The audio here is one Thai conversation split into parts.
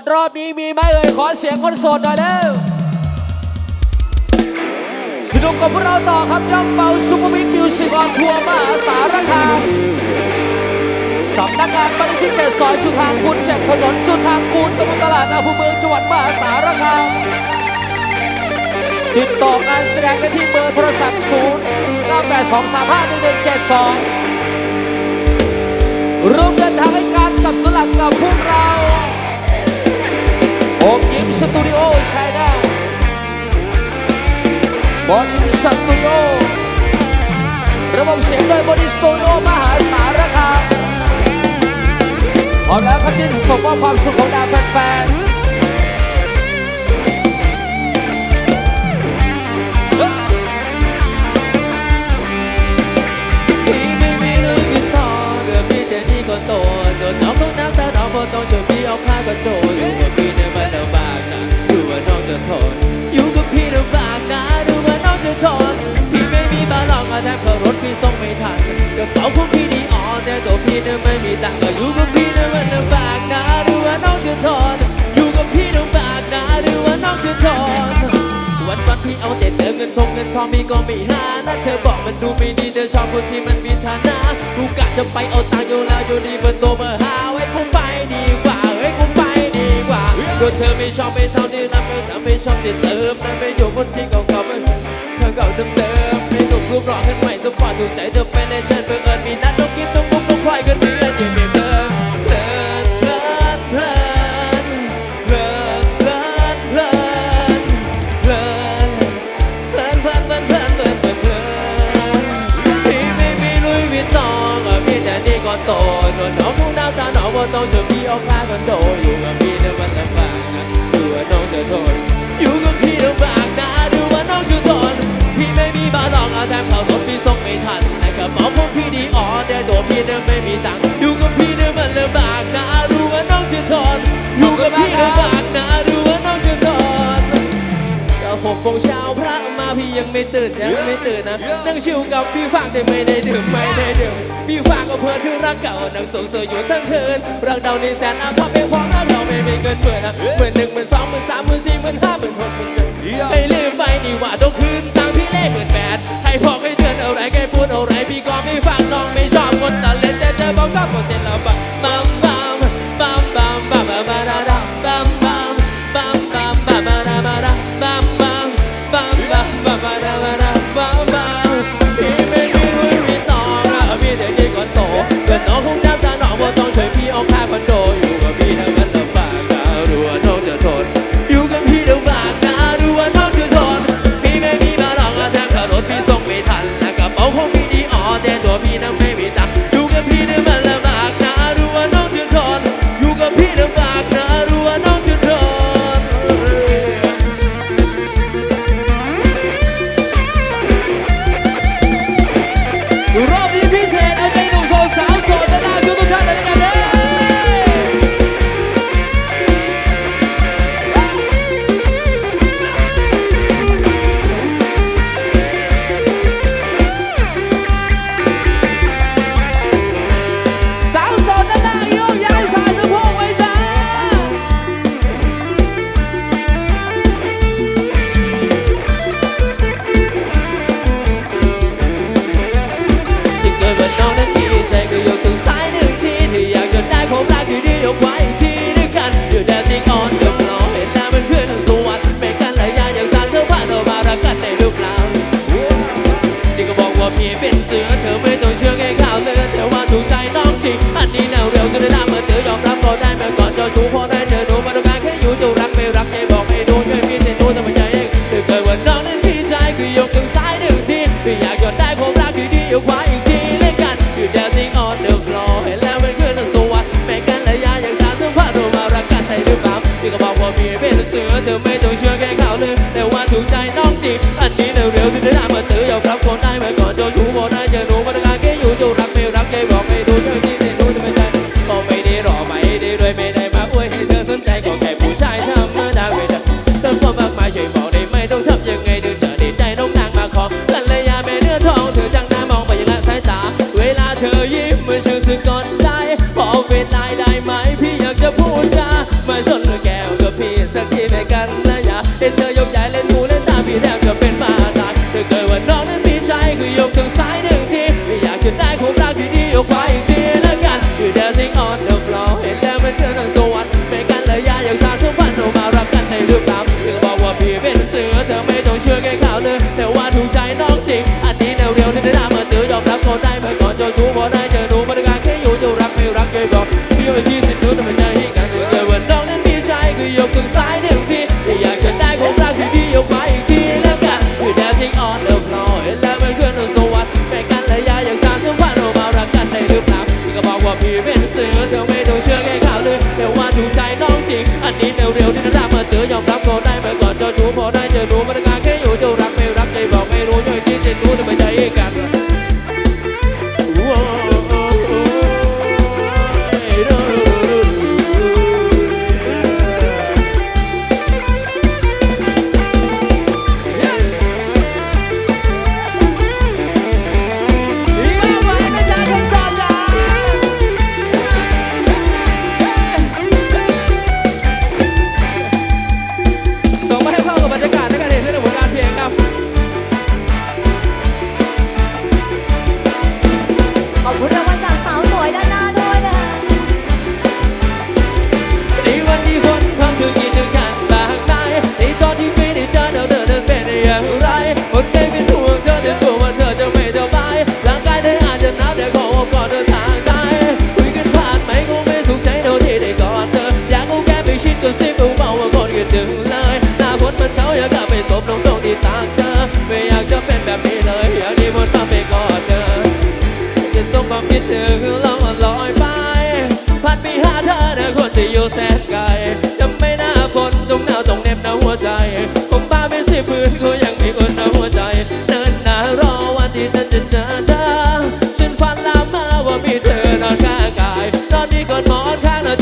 ดรอบนี้มีไหมเอ่ยขอเสียงคนโสดหน่อยแล้วสนุกกับพวกเราต่อครับย่องเบาซูเปอร์วิกมิวสิกออนทัวร์มหาสารคามสำนักงานบริที่เจ็ดซอยจุฑาคุณเจ็ดถนนจุฑาคุณตำบลตลาดอำเภอเมืองจังหวัดมหาสารคามติดต่องานแสดงได้ที่เบอร์โทรศัพท์0 9 8 2 3 5 1 1 7 2ร่วมเดินทางให้การสับสนุนกับพวกเรา มยิ้มสตูดิโอชายแนลบอดี้สตูดิโอระบบเสียงโดยบอดี้สตูดิโอมหาสารคามพร้อมแล้วครับที่ส่งมอบความสุขของดาวแฟนๆเเป๋าของพี่ดีอ่อนแต่ตัวพี่เนี่ยไม่มีตังค์ก็อยู่กับพี่เนี่ยมันลำบากนะดูว่าน้องจะทนอยู่กับพี่ลำบากนะดูว่าน้องจะทนวันวันที่เอาแต่เติมเงินทองเงินทองมีก็ไม่หานะเธอบอกมันดูไม่ดีเธอชอบคนที่มันมีฐานะกูกะจะไปเอาตังค์อยู่แล้วอยู่ดีเบนโตมาหาไว้กูไปดีกว่าเฮ้ยกูไปดีกว่าโดนเธอไม่ชอบไม่เท่าที่รักไม่ทำไม่ชอบที่เติมนั่ไม่อยู่คนที่ ถูกใจเธอเป็นในเชิญเพื่อเอิญมีนัดต้องกินต้องมุกต้องคอยกันเดือนอย่าเบียดเดิมเพลินเพลินเพลินเพลินเพลินเพลินเพลินเพลินเพลินเพลินเพลินเพลินเพลินเพลินพี่ไม่มีลุยวิตตองอะพี่แต่นี่ก็โตนวลน้องพุ่งดาวตาหนอว่าต้องช่วยพี่เอาผ้ากั พี่เนี่ยไม่มีตังค์อยู่กับพี่เนี่ยมันลำบากนะดูว่าน้องจะทนอยู่กับพี่ลำบากนะดูว่าน้องจะทนก็หกโมงเช้าพระมาพี่ยังไม่ตื่นยังไม่ตื่นนะนั่งชิวกับพี่ฟางได้ไม่ได้ดื่มไม่ได้ดื่มพี่ฟางก็เพื่อที่รักเก่านั่งส่งเสยอยู่ทั้งคืนเรื่องเรานี่แสนอาภัพเพียงพอแล้วเราไม่มีเงินเปิดนะหมื่นหนึ่งหมื่นสองหมื่นสามหมื่นสี่หมื่นห้าหมื่นหกหมื่นเจ็ดให้ลืมไปนี่ว่าต้องคืนตังค์พี่เลขหมื่นแปดให้พอกให้เตือนอะไรแก natin laban.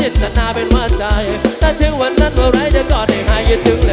จิรณาเป็นว่าใจ แต่ถึงวันนั้นเมื่อไรจะกอดให้หายยึดถึงเลย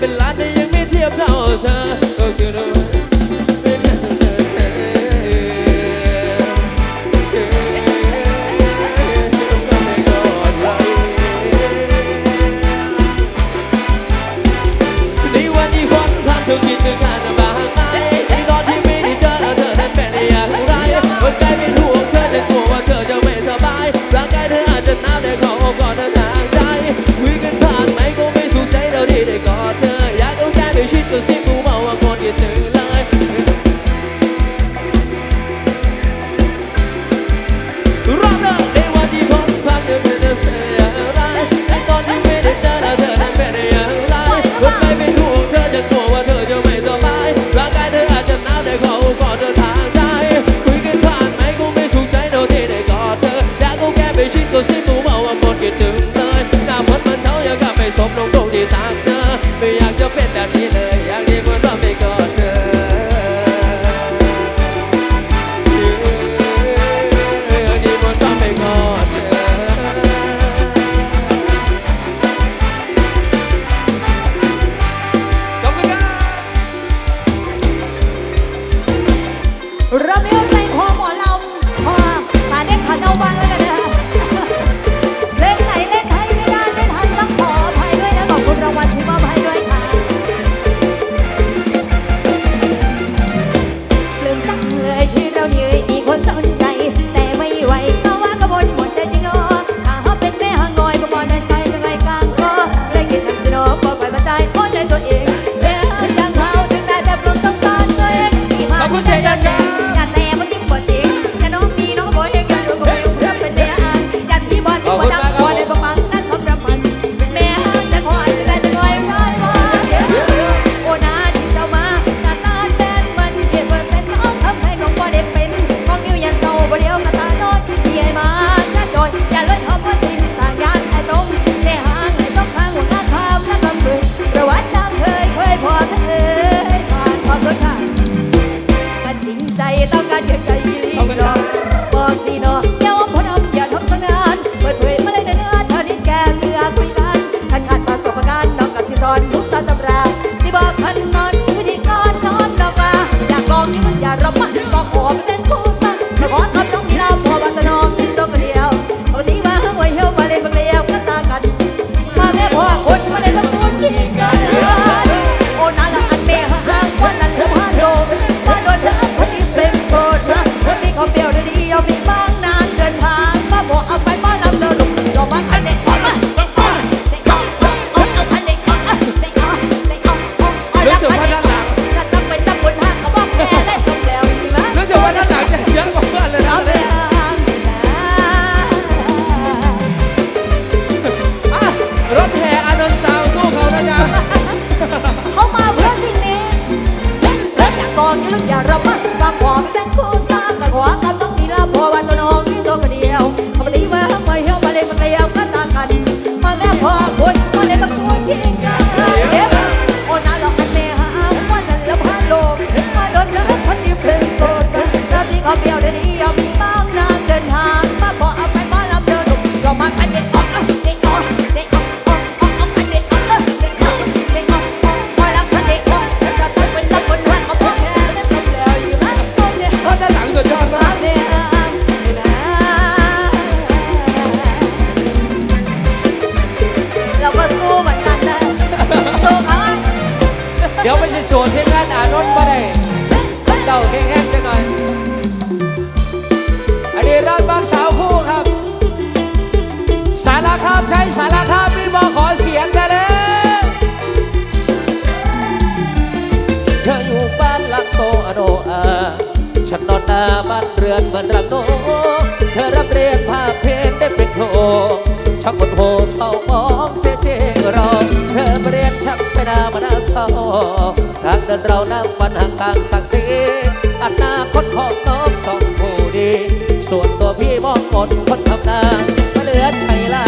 เป็นล้านแต่ยังไม่เทียบเท่าเธอ บลงตรงที่ทางเธอไม่อยากจะเป็น เราก็สู้เหมือนกันนะสู้เขาเดี๋ยวไปสิสวนที่งานอานนท์ก็ได้เจ้าแห้งๆจังหน่อย อันนี้ร้านบางสาวคู่ครับ สารคามไทยสารามมีบ ฉันนอนหน้าบ้านเรือนเหมือนรังโนเธอรับเรียนภาพเพลงได้เป็นโทชักคนโหเศร้ามองเสียเจรอเธอเรียนชักไปหน้ามานาเศร้าทางเดินเรานั่งปันห่างกลางสักสีอนาคตของน้องต้องผู้ดี ส่วนตัวพี่มองหมดคนทำนาไม่เหลือชัยลา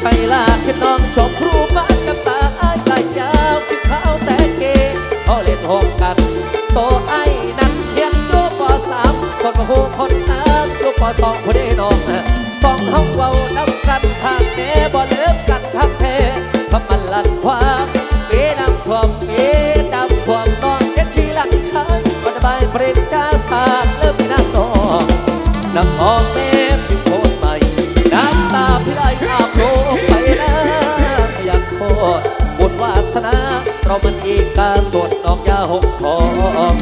ชัยลาคือน้องจบครูบ้านกับตาอ้ายกายยาวที่เขาแต่เกเขาเล่นหงกันโตไอ้นั่น หูคนนั้นอยู่ปสองคนได้น้องสองห้องเว้าน้ำกันทางแม่บ่เลิกกันทางแท้ทำมันลันความเปีน้ำท่วมเปีน้ำท่วมน้องเด็ดที่หลังฉันวันบายเพลงจ้าสาดเริ่มน้ำนองน้ำหอมเมฆพิโคตใหม่น้ำตาพี่ไหลอาบโลงไปนะอยากโทษบุญวาสนาเรามันอีกาสวดดอกยาหกทอง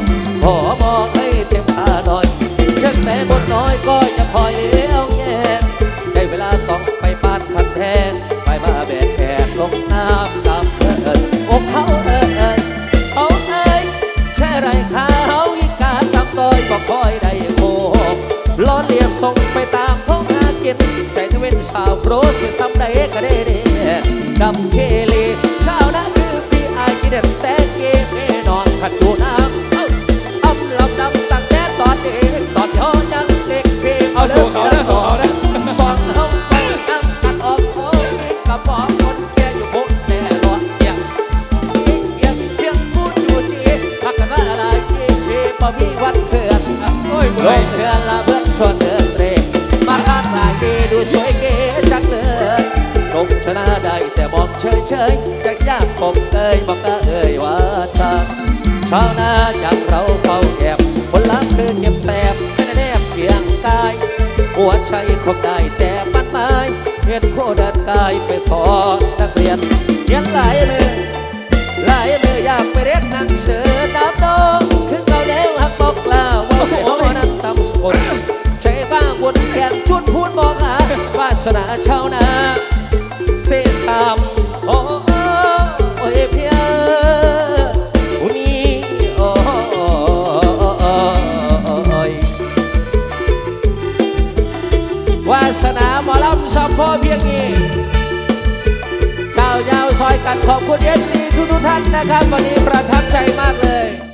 ขอบอกให้เต็มตาหน่อย แต่บนน้อยก็จะคอยเลี้ยวแย่ได้เวลาต้องไปปานคันแทนไปมาแบกแขกลงน้ำดำเอิญอกเขาเอิญเอิญเขาเอ้ยแช่ไรเขาอีกาตำต้อยบอกคอยได้โคล้อเลียมส่งไปตามท้องหากินใจทวินสาวโครสซ้ำได้ก็ได้เด้ดำเคลีชาวนาคือพี่อายกินเด็ดแต่เกมเอนอนขัดดูน ชาวนาอยางเราเฝ้าแอบผลลัพธ์คือเก็บแสบไม่ได้แนบเกียงกายหัวใจคงได้แต่ปันไม้เห็นโคดินกายไปสอนนักเรียนเรียนหลายมือหลายมืออยากไปเรียนหนังสือดาวดงคือเก่าแล้วหักบอกลาว่าห้นั้นตำสกุลใช้บ้างวนแขนชุดพูดมองหาวาสนาชาวนาเสสามโอ้ ขอบคุณเอฟซีทุกท่านนะครับ วันนี้ประทับใจมากเลย